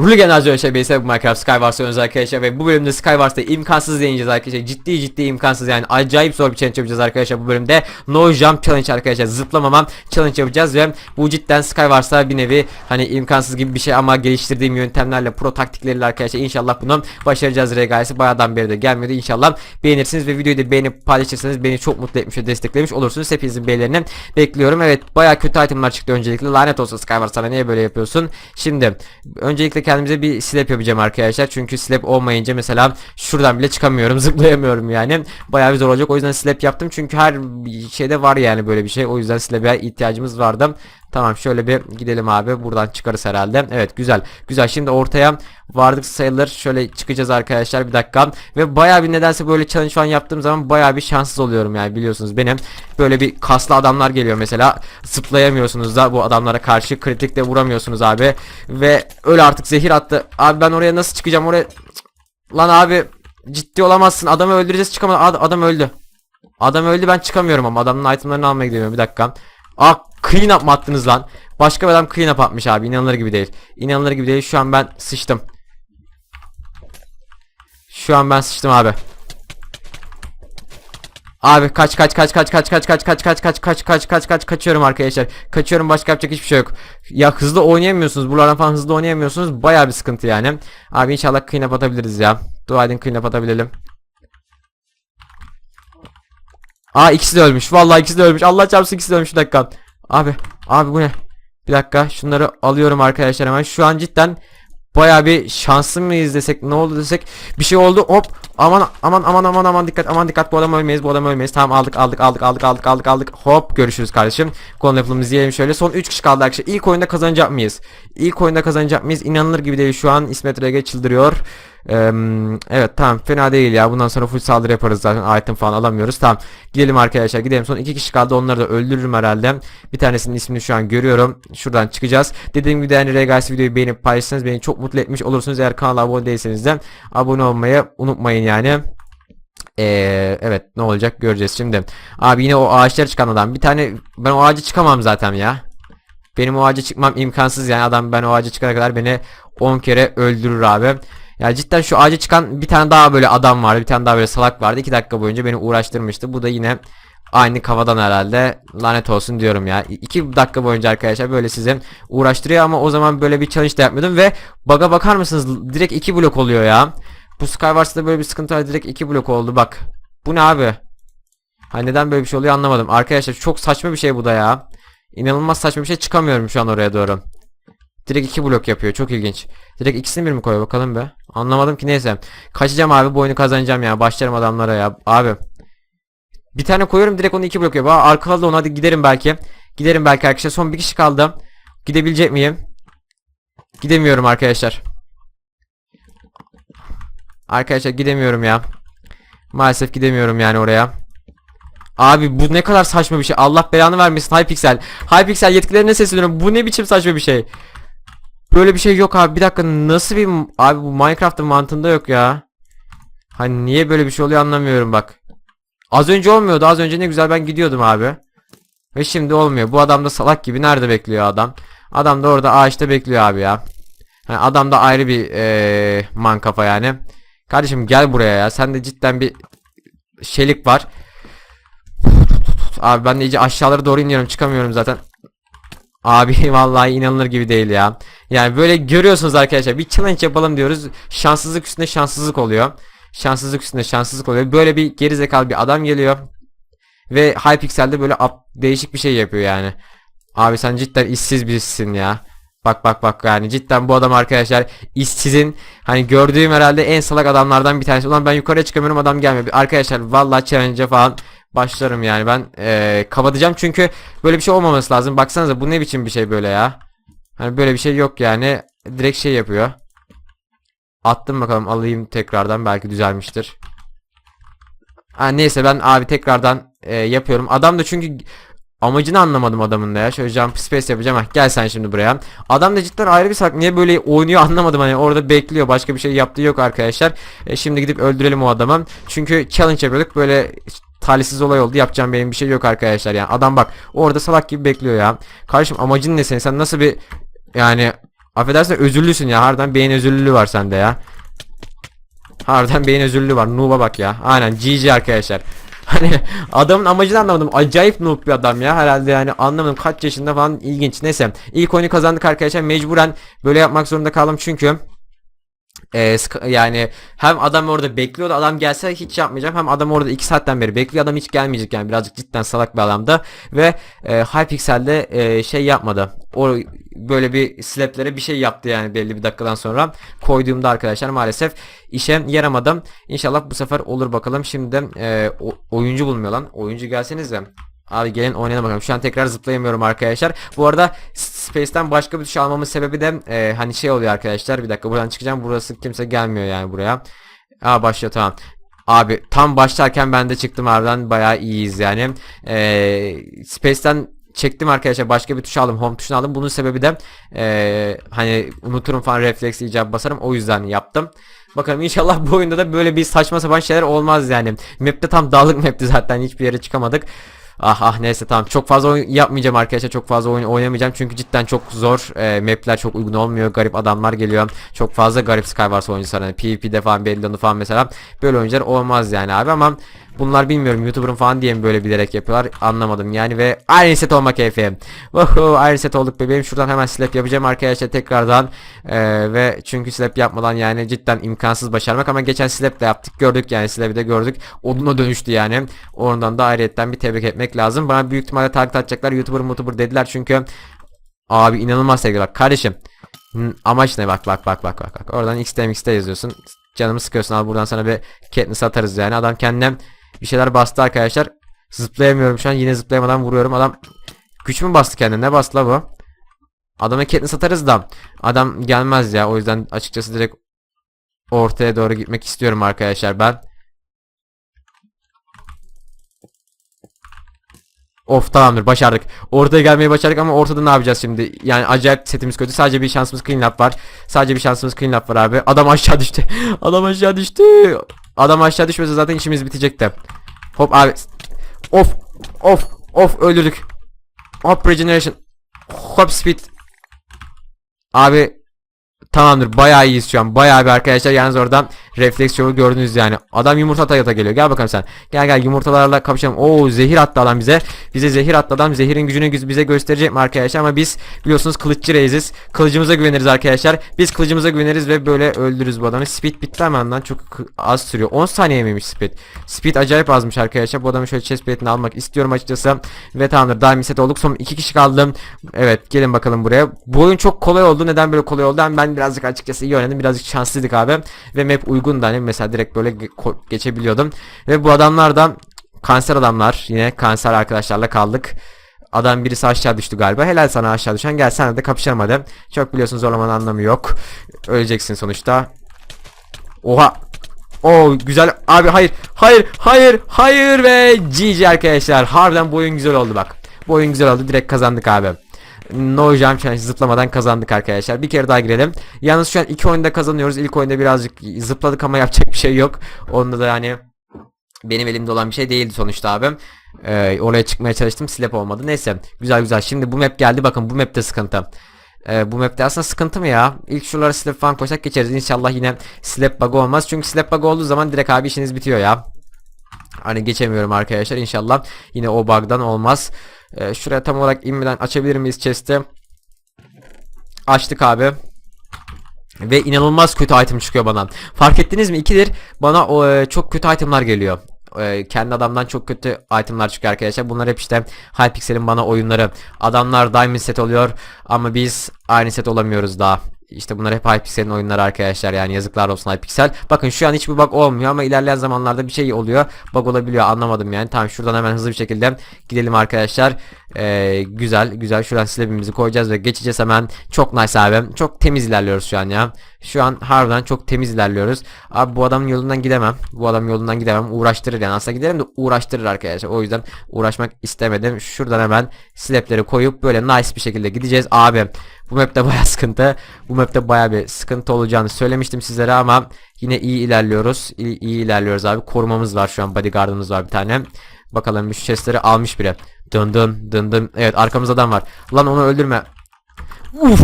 Ruligen Azure şebekesi bu Minecraft Skywars oynuyoruz arkadaşlar ve bu bölümde Skywars'ta imkansız deneyeceğiz arkadaşlar. Ciddi ciddi imkansız yani acayip zor bir challenge yapacağız arkadaşlar bu bölümde. No jump challenge arkadaşlar. Zıplamamam challenge yapacağız ve bu cidden Skywars'ta bir nevi hani imkansız gibi bir şey ama geliştirdiğim yöntemlerle pro taktikleriyle arkadaşlar inşallah bunu başaracağız regalesi. Bayağıdan beri de gelmiyordu. İnşallah beğenirsiniz ve videoyu da beğenip paylaşırsanız beni çok mutlu etmiş ve desteklemiş olursunuz. Hepinizin beğenilerini bekliyorum. Evet bayağı kötü itemler çıktı öncelikle. Lanet olsun Skywars sana niye böyle yapıyorsun? Şimdi öncelikle kendimize bir slap yapacağım arkadaşlar. Çünkü slap olmayınca mesela şuradan bile çıkamıyorum. Zıplayamıyorum yani. Bayağı bir zor olacak. O yüzden slap yaptım. Çünkü her şeyde var yani böyle bir şey. O yüzden slap'e ihtiyacımız vardı. Tamam şöyle bir gidelim abi. Buradan çıkarız herhalde. Evet güzel. Güzel. Şimdi ortaya vardık sayılır. Şöyle çıkacağız arkadaşlar bir dakika. Ve bayağı bir nedense böyle challenge falan yaptığım zaman bayağı bir şanssız oluyorum yani biliyorsunuz benim. Böyle bir kaslı adamlar geliyor mesela. Zıplayamıyorsunuz da bu adamlara karşı kritikle vuramıyorsunuz abi. Ve öyle artık zehir attı. Abi ben oraya nasıl çıkacağım oraya? Lan abi ciddi olamazsın. Adamı öldüreceğiz çıkamadı. Ad- adam öldü. Adam öldü ben çıkamıyorum ama adamın itemlerini almaya gidiyorum bir dakika. Aa clean up mı attınız lan? Başka bir adam clean up atmış abi inanılır gibi değil. İnanılır gibi değil şu an ben sıçtım. Şu an ben sıçtım abi. Abi kaç kaç kaç kaç kaç kaç kaç kaç kaç kaç kaç kaç kaç kaç kaçıyorum arkadaşlar. Kaçıyorum başka yapacak hiçbir şey yok. Ya hızlı oynayamıyorsunuz. Buralardan falan hızlı oynayamıyorsunuz. Bayağı bir sıkıntı yani. Abi inşallah clean up atabiliriz ya. Dua edin clean up atabilelim. Aa ikisi de ölmüş. Vallahi ikisi de ölmüş. Allah çarpsın ikisi de ölmüş bir dakika. Abi, abi bu ne? Bir dakika şunları alıyorum arkadaşlar hemen. Şu an cidden baya bir şanslı mıyız desek ne oldu desek? Bir şey oldu hop. Aman aman aman aman aman dikkat aman dikkat. Bu adam ölmeyiz bu adam ölmeyiz. Tamam aldık aldık aldık aldık aldık aldık aldık. Hop görüşürüz kardeşim. Konu yapımızı yiyelim şöyle. Son 3 kişi kaldı arkadaşlar. İlk oyunda kazanacak mıyız? İlk oyunda kazanacak mıyız? İnanılır gibi değil. Şu an İsmet Rege çıldırıyor Evet tamam fena değil ya. Bundan sonra full saldırı yaparız zaten. İtem falan alamıyoruz. Tamam gidelim arkadaşlar gidelim. Son iki kişi kaldı. Onları da öldürürüm herhalde. Bir tanesinin ismini şu an görüyorum. Şuradan çıkacağız. Dediğim gibi de hani Regas videoyu beğenip paylaşırsanız beni çok mutlu etmiş olursunuz. Eğer kanala abone değilseniz de abone olmayı unutmayın yani. Ee, evet ne olacak göreceğiz şimdi. Abi yine o ağaçlara çıkan adam. Bir tane ben o ağaca çıkamam zaten ya. Benim o ağaca çıkmam imkansız yani. Adam ben o ağaca çıkana kadar beni 10 kere öldürür abi ya cidden şu ağaca çıkan bir tane daha böyle adam vardı. Bir tane daha böyle salak vardı. 2 dakika boyunca beni uğraştırmıştı. Bu da yine aynı kafadan herhalde. Lanet olsun diyorum ya. 2 dakika boyunca arkadaşlar böyle sizi uğraştırıyor ama o zaman böyle bir challenge de yapmıyordum ve baga bakar mısınız? Direkt 2 blok oluyor ya. Bu Skywars'ta böyle bir sıkıntı var. Direkt 2 blok oldu bak. Bu ne abi? Ha neden böyle bir şey oluyor anlamadım. Arkadaşlar çok saçma bir şey bu da ya. İnanılmaz saçma bir şey çıkamıyorum şu an oraya doğru. Direkt iki blok yapıyor. Çok ilginç. Direkt ikisini bir mi koyuyor bakalım be. Anlamadım ki neyse. Kaçacağım abi bu oyunu kazanacağım ya. Başlarım adamlara ya. Abi. Bir tane koyuyorum direkt onu iki blok yapıyor. Aa, arkalı onu hadi giderim belki. Giderim belki arkadaşlar. Son bir kişi kaldı. Gidebilecek miyim? Gidemiyorum arkadaşlar. Arkadaşlar gidemiyorum ya. Maalesef gidemiyorum yani oraya. Abi bu ne kadar saçma bir şey. Allah belanı vermesin Hypixel. Hypixel yetkilerine sesleniyorum. Bu ne biçim saçma bir şey. Böyle bir şey yok abi. Bir dakika nasıl bir abi bu Minecraft'ın mantığında yok ya. Hani niye böyle bir şey oluyor anlamıyorum bak. Az önce olmuyordu. Az önce ne güzel ben gidiyordum abi. Ve şimdi olmuyor. Bu adam da salak gibi nerede bekliyor adam? Adam da orada ağaçta bekliyor abi ya. Hani adam da ayrı bir ee, man kafa yani. Kardeşim gel buraya ya. Sende cidden bir şeylik var. Abi ben de iyice aşağılara doğru iniyorum. Çıkamıyorum zaten. Abi vallahi inanılır gibi değil ya. Yani böyle görüyorsunuz arkadaşlar bir challenge yapalım diyoruz. Şanssızlık üstüne şanssızlık oluyor. Şanssızlık üstüne şanssızlık oluyor. Böyle bir gerizekalı bir adam geliyor. Ve Hypixel'de böyle değişik bir şey yapıyor yani. Abi sen cidden işsiz birisin ya. Bak bak bak yani cidden bu adam arkadaşlar işsizin hani gördüğüm herhalde en salak adamlardan bir tanesi. Ulan ben yukarıya çıkamıyorum adam gelmiyor. Arkadaşlar vallahi challenge'a falan başlarım yani ben ee, kapatacağım çünkü böyle bir şey olmaması lazım. Baksanıza bu ne biçim bir şey böyle ya. Hani böyle bir şey yok yani. Direkt şey yapıyor. Attım bakalım alayım tekrardan belki düzelmiştir. Ha neyse ben abi tekrardan e, yapıyorum. Adam da çünkü amacını anlamadım adamın da ya. Şöyle jump space yapacağım. Heh, gel sen şimdi buraya. Adam da cidden ayrı bir sak. Niye böyle oynuyor anlamadım hani orada bekliyor. Başka bir şey yaptığı yok arkadaşlar. E, şimdi gidip öldürelim o adamı. Çünkü challenge yapıyorduk. Böyle talihsiz olay oldu. Yapacağım benim bir şey yok arkadaşlar yani. Adam bak orada salak gibi bekliyor ya. Kardeşim amacın ne senin? Sen nasıl bir yani Affedersin özürlüsün ya. Harbiden beyin özürlülüğü var sende ya. Harbiden beyin özürlüğü var. Noob'a bak ya. Aynen GG arkadaşlar. Hani adamın amacını anlamadım. Acayip noob bir adam ya. Herhalde yani anlamadım. Kaç yaşında falan ilginç. Neyse. İlk oyunu kazandık arkadaşlar. Mecburen böyle yapmak zorunda kaldım çünkü e, yani hem adam orada bekliyordu adam gelse hiç yapmayacağım. Hem adam orada 2 saatten beri bekliyor adam hiç gelmeyecek yani. Birazcık cidden salak bir adamdı. Ve e, Hypixel'de e, şey yapmadı. O böyle bir slaplere bir şey yaptı yani belli bir dakikadan sonra. Koyduğumda arkadaşlar maalesef işe yaramadım. İnşallah bu sefer olur bakalım. Şimdi e, o- oyuncu bulmuyor lan. Oyuncu gelsenize Abi gelin oynayalım bakalım. Şu an tekrar zıplayamıyorum arkadaşlar. Bu arada Space'ten başka bir tuş almamın sebebi de e, hani şey oluyor arkadaşlar. Bir dakika buradan çıkacağım. Burası kimse gelmiyor yani buraya. Aa başlıyor tamam. Abi tam başlarken ben de çıktım harbiden bayağı iyiyiz yani. E, Space'ten çektim arkadaşlar başka bir tuş aldım home tuşunu aldım bunun sebebi de e, hani unuturum falan refleks icabı basarım o yüzden yaptım Bakalım inşallah bu oyunda da böyle bir saçma sapan şeyler olmaz yani. Map'te tam dağlık map'ti zaten hiçbir yere çıkamadık. Ah ah neyse tamam. Çok fazla oyun yapmayacağım arkadaşlar. Çok fazla oyun oynamayacağım çünkü cidden çok zor. E, mapler çok uygun olmuyor. Garip adamlar geliyor. Çok fazla garip Skywars oyuncuları hani PvP'de falan Bellon'u falan mesela böyle oyuncular olmaz yani abi ama bunlar bilmiyorum YouTuber'ın falan diye mi böyle bilerek yapıyorlar? Anlamadım yani ve aynı set olmak keyfi. Woohoo aynı set olduk bebeğim. Şuradan hemen slap yapacağım arkadaşlar tekrardan. E, ve çünkü slap yapmadan yani cidden imkansız başarmak ama geçen slap de yaptık gördük yani slap'i de gördük. Oduna dönüştü yani. Oradan da ayrıyetten bir tebrik etmek lazım. Bana büyük ihtimalle taklit atacaklar YouTuber YouTuber dediler çünkü abi inanılmaz sevgili bak kardeşim amaç ne? Bak bak bak bak bak bak. Oradan x'te yazıyorsun. Canımı sıkıyorsun al buradan sana bir Katniss atarız yani. Adam kendine bir şeyler bastı arkadaşlar zıplayamıyorum şu an yine zıplayamadan vuruyorum adam güç mü bastı kendine ne bastı la bu adama Katniss atarız da adam gelmez ya o yüzden açıkçası direkt ortaya doğru gitmek istiyorum arkadaşlar ben Of tamamdır başardık. Ortaya gelmeyi başardık ama ortada ne yapacağız şimdi? Yani acayip setimiz kötü. Sadece bir şansımız clean up var. Sadece bir şansımız clean up var abi. Adam aşağı düştü. Adam aşağı düştü. Adam aşağı düşmese zaten işimiz bitecekti. Hop abi. Of. Of. Of öldürdük. Hop regeneration. Hop speed. Abi Tamamdır bayağı iyiyiz şu an. Bayağı bir arkadaşlar yalnız oradan refleks yolu gördünüz yani. Adam yumurta ata yata geliyor. Gel bakalım sen. Gel gel yumurtalarla kapışalım. Oo zehir attı adam bize. Bize zehir attı adam. Zehirin gücünü gü- bize gösterecek mi arkadaşlar? Ama biz biliyorsunuz kılıççı reiziz kılıcımıza güveniriz arkadaşlar. Biz kılıcımıza güveniriz ve böyle öldürürüz bu adamı. Speed bitti hemen lan çok az sürüyor. 10 saniye miymiş speed? Speed acayip azmış arkadaşlar. Bu adamın şöyle chest almak istiyorum açıkçası. Ve tamamdır diamond set olduk. Son iki kişi kaldım evet gelin bakalım buraya. Bu oyun çok kolay oldu. Neden böyle kolay oldu? Hem ben birazcık açıkçası iyi oynadım birazcık şanslıydık abi ve map uygun da hani mesela direkt böyle geçebiliyordum ve bu adamlar da kanser adamlar yine kanser arkadaşlarla kaldık Adam birisi aşağı düştü galiba. Helal sana aşağı düşen. Gel sen de kapışalım hadi. Çok biliyorsun zorlamanın anlamı yok. Öleceksin sonuçta. Oha. O güzel. Abi hayır. Hayır. Hayır. Hayır ve GG arkadaşlar. Harbiden bu oyun güzel oldu bak. Bu oyun güzel oldu. Direkt kazandık abi. No jump challenge zıplamadan kazandık arkadaşlar. Bir kere daha girelim. Yalnız şu an iki oyunda kazanıyoruz. İlk oyunda birazcık zıpladık ama yapacak bir şey yok. Onda da yani benim elimde olan bir şey değildi sonuçta abim. Ee, oraya çıkmaya çalıştım slap olmadı. Neyse güzel güzel. Şimdi bu map geldi bakın bu mapte sıkıntı. Ee, bu mapte aslında sıkıntı mı ya? İlk şuralara slap falan koysak geçeriz. İnşallah yine slap bug olmaz. Çünkü slap bug olduğu zaman direkt abi işiniz bitiyor ya. Hani geçemiyorum arkadaşlar. İnşallah yine o bug'dan olmaz. Ee, şuraya tam olarak inmeden açabilir miyiz chest'i? Açtık abi. Ve inanılmaz kötü item çıkıyor bana. Fark ettiniz mi? İkidir bana o, e, çok kötü itemlar geliyor. E, kendi adamdan çok kötü itemlar çıkıyor arkadaşlar. Bunlar hep işte Hypixel'in bana oyunları. Adamlar diamond set oluyor ama biz aynı set olamıyoruz daha. İşte bunlar hep Hypixel'in oyunları arkadaşlar yani yazıklar olsun Hypixel. Bakın şu an hiçbir bug olmuyor ama ilerleyen zamanlarda bir şey oluyor. Bug olabiliyor anlamadım yani. Tamam şuradan hemen hızlı bir şekilde gidelim arkadaşlar. Ee, güzel güzel şuradan slabimizi koyacağız ve geçeceğiz hemen. Çok nice abi. Çok temiz ilerliyoruz şu an ya. Şu an harbiden çok temiz ilerliyoruz. Abi bu adamın yolundan gidemem. Bu adam yolundan gidemem. Uğraştırır yani. Aslında giderim de uğraştırır arkadaşlar. O yüzden uğraşmak istemedim. Şuradan hemen slapleri koyup böyle nice bir şekilde gideceğiz. Abi bu map'te baya sıkıntı. Bu map'te baya bir sıkıntı olacağını söylemiştim sizlere ama yine iyi ilerliyoruz. İyi, iyi ilerliyoruz abi. Korumamız var şu an. Bodyguard'ımız var bir tane. Bakalım şu chestleri almış bile. Dın dın. Evet arkamızda adam var. Lan onu öldürme. Uf.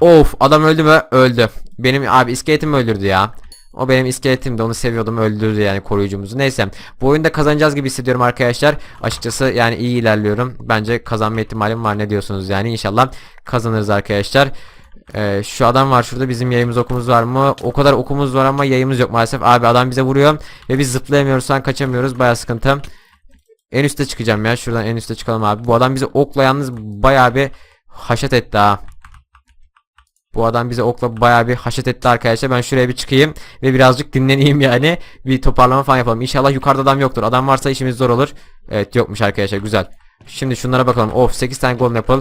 Of adam öldü mü? Öldü. Benim abi iskeletim öldürdü ya. O benim iskeletimdi onu seviyordum öldürdü yani koruyucumuzu. Neyse bu oyunda kazanacağız gibi hissediyorum arkadaşlar. Açıkçası yani iyi ilerliyorum. Bence kazanma ihtimalim var ne diyorsunuz yani inşallah kazanırız arkadaşlar. Ee, şu adam var şurada bizim yayımız okumuz var mı? O kadar okumuz var ama yayımız yok maalesef. Abi adam bize vuruyor ve biz zıplayamıyoruz sen kaçamıyoruz baya sıkıntı. En üste çıkacağım ya şuradan en üste çıkalım abi. Bu adam bizi okla yalnız baya bir haşet etti ha. Bu adam bize okla baya bir haşet etti arkadaşlar. Ben şuraya bir çıkayım ve birazcık dinleneyim yani. Bir toparlama falan yapalım. İnşallah yukarıda adam yoktur. Adam varsa işimiz zor olur. Evet yokmuş arkadaşlar güzel. Şimdi şunlara bakalım. Of 8 tane golden apple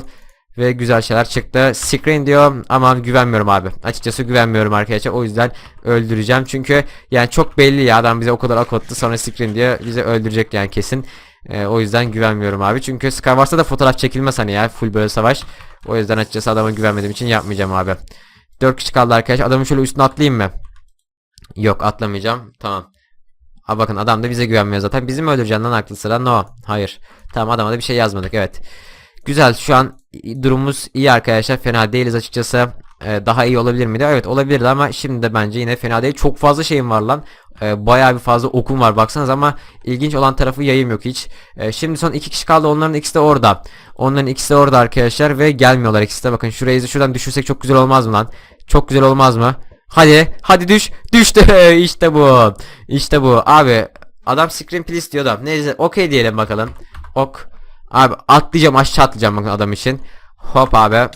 ve güzel şeyler çıktı. Screen diyor ama güvenmiyorum abi. Açıkçası güvenmiyorum arkadaşlar. O yüzden öldüreceğim. Çünkü yani çok belli ya adam bize o kadar ak attı. Sonra screen diyor bizi öldürecek yani kesin. Ee, o yüzden güvenmiyorum abi. Çünkü Skywars'ta da fotoğraf çekilmez hani ya. Full böyle savaş. O yüzden açıkçası adama güvenmediğim için yapmayacağım abi. 4 kişi kaldı arkadaşlar. Adamın şöyle üstüne atlayayım mı? Yok atlamayacağım. Tamam. Ha bakın adam da bize güvenmiyor zaten. Bizim lan aklı sıra? No. Hayır. Tamam adama da bir şey yazmadık. Evet. Güzel. Şu an durumumuz iyi arkadaşlar. Fena değiliz açıkçası. Ee, daha iyi olabilir miydi? Evet olabilirdi ama şimdi de bence yine fena değil. Çok fazla şeyim var lan. Ee, bayağı bir fazla okum var baksanız ama ilginç olan tarafı yayım yok hiç. Ee, şimdi son iki kişi kaldı. Onların ikisi de orada. Onların ikisi de orada arkadaşlar ve gelmiyorlar ikisi de. Bakın şurayı şuradan düşürsek çok güzel olmaz mı lan? Çok güzel olmaz mı? Hadi, hadi düş. Düştü. işte bu. İşte bu. Abi adam screen please diyor da. Neyse okey diyelim bakalım. Ok. Abi atlayacağım aşağı atlayacağım bakın adam için. Hop abi.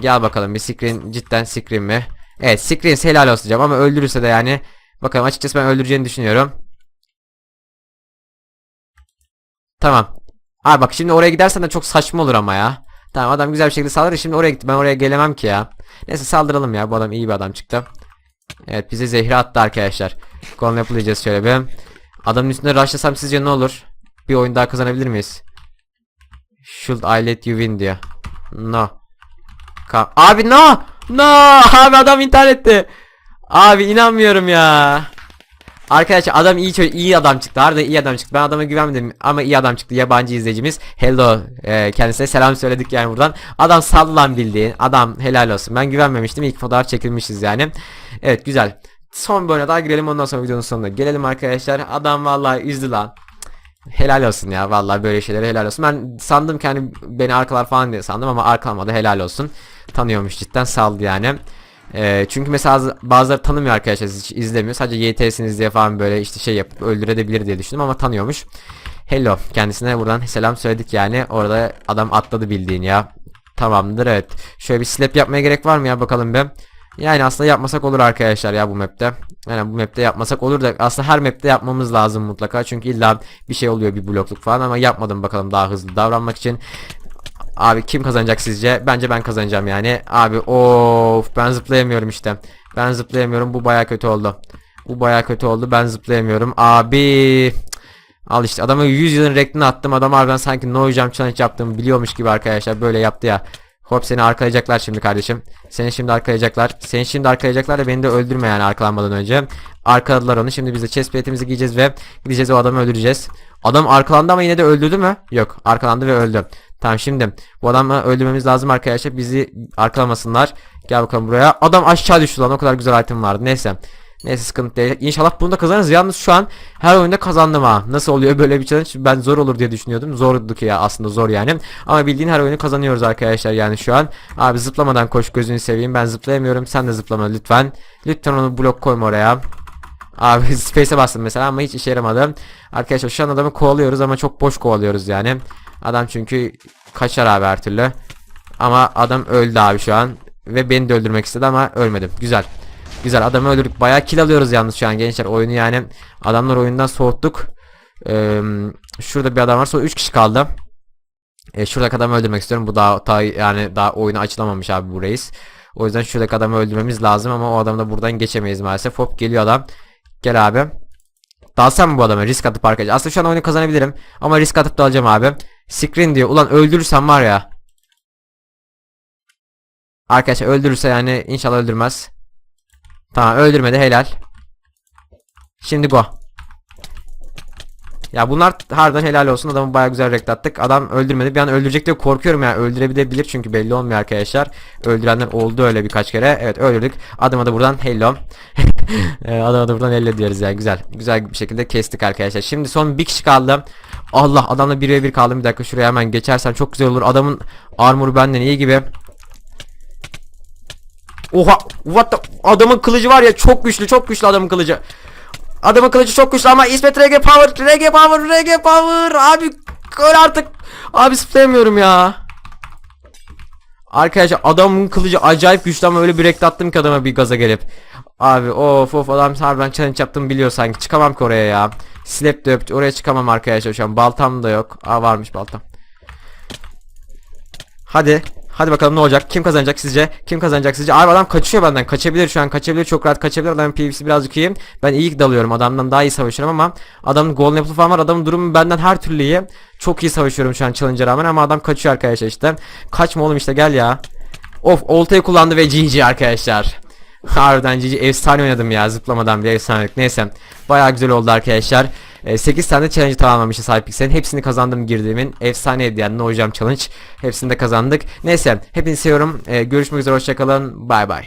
Gel bakalım bir screen cidden screen mi? Evet screen helal olsun diyeceğim ama öldürürse de yani bakalım açıkçası ben öldüreceğini düşünüyorum. Tamam. Abi bak şimdi oraya gidersen de çok saçma olur ama ya. Tamam adam güzel bir şekilde saldırır şimdi oraya gitti ben oraya gelemem ki ya. Neyse saldıralım ya bu adam iyi bir adam çıktı. Evet bize zehri attı arkadaşlar. Apple yiyeceğiz şöyle bir. Adamın üstünde rushlasam sizce ne olur? Bir oyun daha kazanabilir miyiz? Should I let you win diyor. No. Ka abi no! No! Abi adam intihar etti. Abi inanmıyorum ya. Arkadaşlar adam iyi çocuk, iyi adam çıktı. Harbiden iyi adam çıktı. Ben adama güvenmedim ama iyi adam çıktı. Yabancı izleyicimiz. Hello. Ee, kendisine selam söyledik yani buradan. Adam sallan bildiğin. Adam helal olsun. Ben güvenmemiştim. İlk fotoğraf çekilmişiz yani. Evet güzel. Son oyuna daha girelim ondan sonra videonun sonuna gelelim arkadaşlar. Adam vallahi üzdü lan. Helal olsun ya vallahi böyle şeylere helal olsun. Ben sandım ki hani beni arkalar falan diye sandım ama arkalamadı helal olsun. Tanıyormuş cidden saldı yani. Ee, çünkü mesela bazıları tanımıyor arkadaşlar hiç izlemiyor. Sadece YT'siniz diye falan böyle işte şey yapıp öldürebilir diye düşündüm ama tanıyormuş. Hello kendisine buradan selam söyledik yani. Orada adam atladı bildiğin ya. Tamamdır evet. Şöyle bir slap yapmaya gerek var mı ya bakalım be. Yani aslında yapmasak olur arkadaşlar ya bu map'te. Yani bu map'te yapmasak olur da aslında her map'te yapmamız lazım mutlaka. Çünkü illa bir şey oluyor bir blokluk falan ama yapmadım bakalım daha hızlı davranmak için. Abi kim kazanacak sizce? Bence ben kazanacağım yani. Abi of ben zıplayamıyorum işte. Ben zıplayamıyorum. Bu baya kötü oldu. Bu baya kötü oldu. Ben zıplayamıyorum. Abi Al işte adamı 100 yılın rektini attım. Adam harbiden sanki no jump challenge yaptığımı biliyormuş gibi arkadaşlar. Böyle yaptı ya. Hop seni arkalayacaklar şimdi kardeşim. Seni şimdi arkalayacaklar. Seni şimdi arkalayacaklar da beni de öldürme yani arkalanmadan önce. Arkaladılar onu. Şimdi biz de chest plate'imizi giyeceğiz ve gideceğiz o adamı öldüreceğiz. Adam arkalandı ama yine de öldürdü mü? Yok. Arkalandı ve öldü. Tamam şimdi bu adamı öldürmemiz lazım arkadaşlar. Bizi arkalamasınlar. Gel bakalım buraya. Adam aşağı düştü lan. O kadar güzel item vardı. Neyse. Neyse sıkıntı değil. İnşallah bunu da kazanırız. Yalnız şu an her oyunda kazandım ha. Nasıl oluyor böyle bir challenge? Ben zor olur diye düşünüyordum. Zordu ki ya aslında zor yani. Ama bildiğin her oyunu kazanıyoruz arkadaşlar yani şu an. Abi zıplamadan koş gözünü seveyim. Ben zıplayamıyorum. Sen de zıplama lütfen. Lütfen onu blok koyma oraya. Abi space'e bastım mesela ama hiç işe yaramadı. Arkadaşlar şu an adamı kovalıyoruz ama çok boş kovalıyoruz yani. Adam çünkü kaçar abi her türlü. Ama adam öldü abi şu an. Ve beni de öldürmek istedi ama ölmedim. Güzel. Güzel adamı öldürdük. Bayağı kill alıyoruz yalnız şu an gençler. Oyunu yani adamlar oyundan soğuttuk. Ee, şurada bir adam var. Sonra 3 kişi kaldı. Ee, şuradaki adamı öldürmek istiyorum. Bu daha, daha yani daha oyunu açılamamış abi bu reis. O yüzden şuradaki adamı öldürmemiz lazım ama o adamı da buradan geçemeyiz maalesef. Hop geliyor adam. Gel abi. Dalsam mı bu adamı? Risk atıp arkadaşlar. Aslında şu an oyunu kazanabilirim. Ama risk atıp da alacağım abi. Screen diyor. Ulan öldürürsem var ya. Arkadaşlar öldürürse yani inşallah öldürmez. Tamam öldürmedi helal. Şimdi go. Ya bunlar harbiden helal olsun. Adamı bayağı güzel reklattık. Adam öldürmedi. Bir an öldürecek diye korkuyorum ya. Öldürebilir çünkü belli olmuyor arkadaşlar. Öldürenler oldu öyle birkaç kere. Evet öldürdük. Adama da buradan hello. Ee, Adama da buradan hello diyoruz ya. Güzel. Güzel bir şekilde kestik arkadaşlar. Şimdi son bir kişi kaldı. Allah adamla 1 1 kaldım. Bir dakika şuraya hemen geçersem çok güzel olur. Adamın armoru benden iyi gibi. Oha what the adamın kılıcı var ya çok güçlü çok güçlü adamın kılıcı. Adamın kılıcı çok güçlü ama İsmet RG Power RG Power RG Power abi öl artık. Abi zıplayamıyorum ya. Arkadaşlar adamın kılıcı acayip güçlü ama öyle bir reklattım ki adama bir gaza gelip. Abi of of adam harbiden challenge yaptığımı biliyor sanki. Çıkamam ki oraya ya. Slap de öptü. Oraya çıkamam arkadaşlar şu an. Baltam da yok. Aa varmış baltam. Hadi. Hadi bakalım ne olacak? Kim kazanacak sizce? Kim kazanacak sizce? Abi adam kaçıyor benden. Kaçabilir şu an. Kaçabilir. Çok rahat kaçabilir. Adamın PvP'si birazcık iyi. Ben iyi dalıyorum. Adamdan daha iyi savaşıyorum ama adamın golden apple falan var. Adamın durumu benden her türlü iyi. Çok iyi savaşıyorum şu an challenge'a rağmen ama adam kaçıyor arkadaşlar işte. Kaçma oğlum işte gel ya. Of oltayı kullandı ve GG arkadaşlar. Harbiden GG efsane oynadım ya zıplamadan bir efsanelik. Neyse bayağı güzel oldu arkadaşlar. 8 tane challenge tamamlamışız Hypixel'in. Hepsini kazandım girdiğimin. Efsaneydi yani no hocam challenge. Hepsini de kazandık. Neyse hepinizi seviyorum. Ee, görüşmek üzere hoşçakalın. Bay bay.